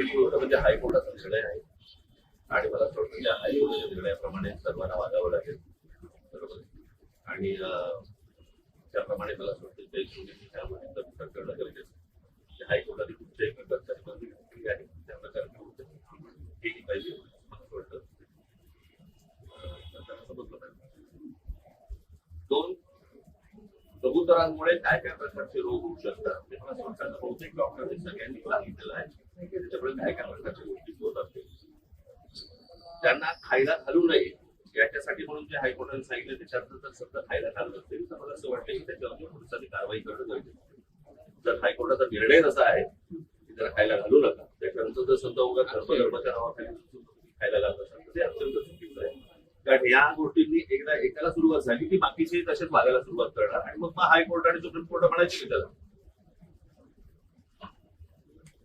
पहिली गोष्ट म्हणजे हायकोर्टाचा निर्णय आहे. आणि मला असं वाटतं त्या हायकोर्टाच्या निर्णयाप्रमाणे सर्वांना वागावं लागेल. बरोबर आणि त्याप्रमाणे मला असं वाटतं जयसूर्य त्यामध्ये करणं गरजेचं आहे. हायकोर्टाने कुठच्याही प्रकारची बंदी आहे. त्या प्रकारची केली पाहिजे. मला वाटतं. समजलं पाहिजे. दोन कबुतरांमुळे काय काय प्रकारचे रोग होऊ शकतात? ते मला असं वाटतं. बहुतेक डॉक्टरने सगळ्यांनी सांगितलेलं आहे. त्याच्यामुळे काय काय प्रकारच्या गोष्टी होत असते त्यांना खायला घालू नये. याच्यासाठी म्हणून जे हायकोर्टाने सांगितलं. त्याच्यात जर सध्या खायला घालत असेल तर मला असं वाटतं की त्याच्यावर पोलिसांनी कारवाई करणं गरजेचं जर हायकोर्टाचा निर्णय असा आहे की त्याला खायला घालू नका त्याच्यानंतर जर समजा उगा धर्मधर्माच्या नावाखाली खायला घालत असेल तर ते अत्यंत चुकीचं आहे. कारण या गोष्टींनी एकदा एकाला सुरुवात झाली की बाकीचे तसेच मागायला सुरुवात करणार आणि मग हायकोर्ट आणि सुप्रीम कोर्ट म्हणायची त्याला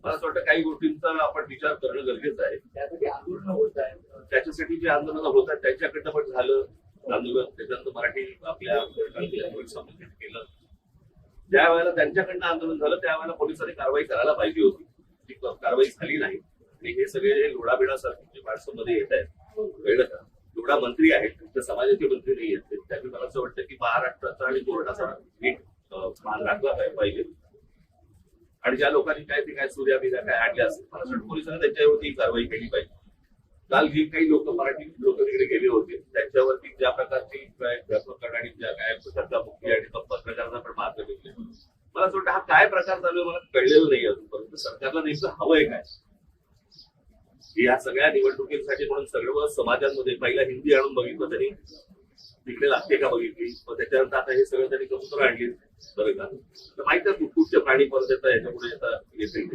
मला असं वाटतं काही गोष्टींचा आपण विचार करणं गरजेचं आहे. त्यासाठी आंदोलन होत आहे. त्याच्यासाठी जे आंदोलन होत आहेत त्यांच्याकडनं पण झालं. आंदोलन त्याच्यानंतर मराठी आपल्या केलं. ज्या वेळेला त्यांच्याकडनं आंदोलन झालं त्यावेळेला पोलिसांनी कारवाई करायला पाहिजे होती. ती कारवाई झाली नाही. आणि हे सगळे लोडाबिडा सारखे जे माणसं मध्ये येत आहेत कळलं का लोढा मंत्री आहेत तर समाजाचे मंत्री नाही आहेत. त्यांनी मला असं वाटतं की महाराष्ट्राचा आणि कोर्टाचा नीट मान राखला पाहिजे. आणि ज्या लोकांनी काय ते काय सूर्या बिर्या काय आणल्या असेल पोलिसांनी त्यांच्यावरती कारवाई केली पाहिजे. काल जी काही लोक मराठी लोक तिकडे गेले होते. त्यांच्यावरती ज्या प्रकारची प्रकरण आणि ज्या काय धक्काबुक्की आणि पत्रकारांना पण मार्ग घेतले मला असं वाटतं हा काय प्रकार चालू आहे मला कळलेलं नाही अजूनपर्यंत सरकारला नेमकं हवंय काय? या सगळ्या निवडणुकीसाठी म्हणून सर्व समाजांमध्ये पहिला हिंदी आणून बघितलं तरी तिकडे लागते का बघितली? मग त्याच्यानंतर आता हे सगळं त्यांनी कबूतर आणली. बरं का. तर माहीत आहे कुठच्या प्राणी परत येतात याच्यामुळे आता येतात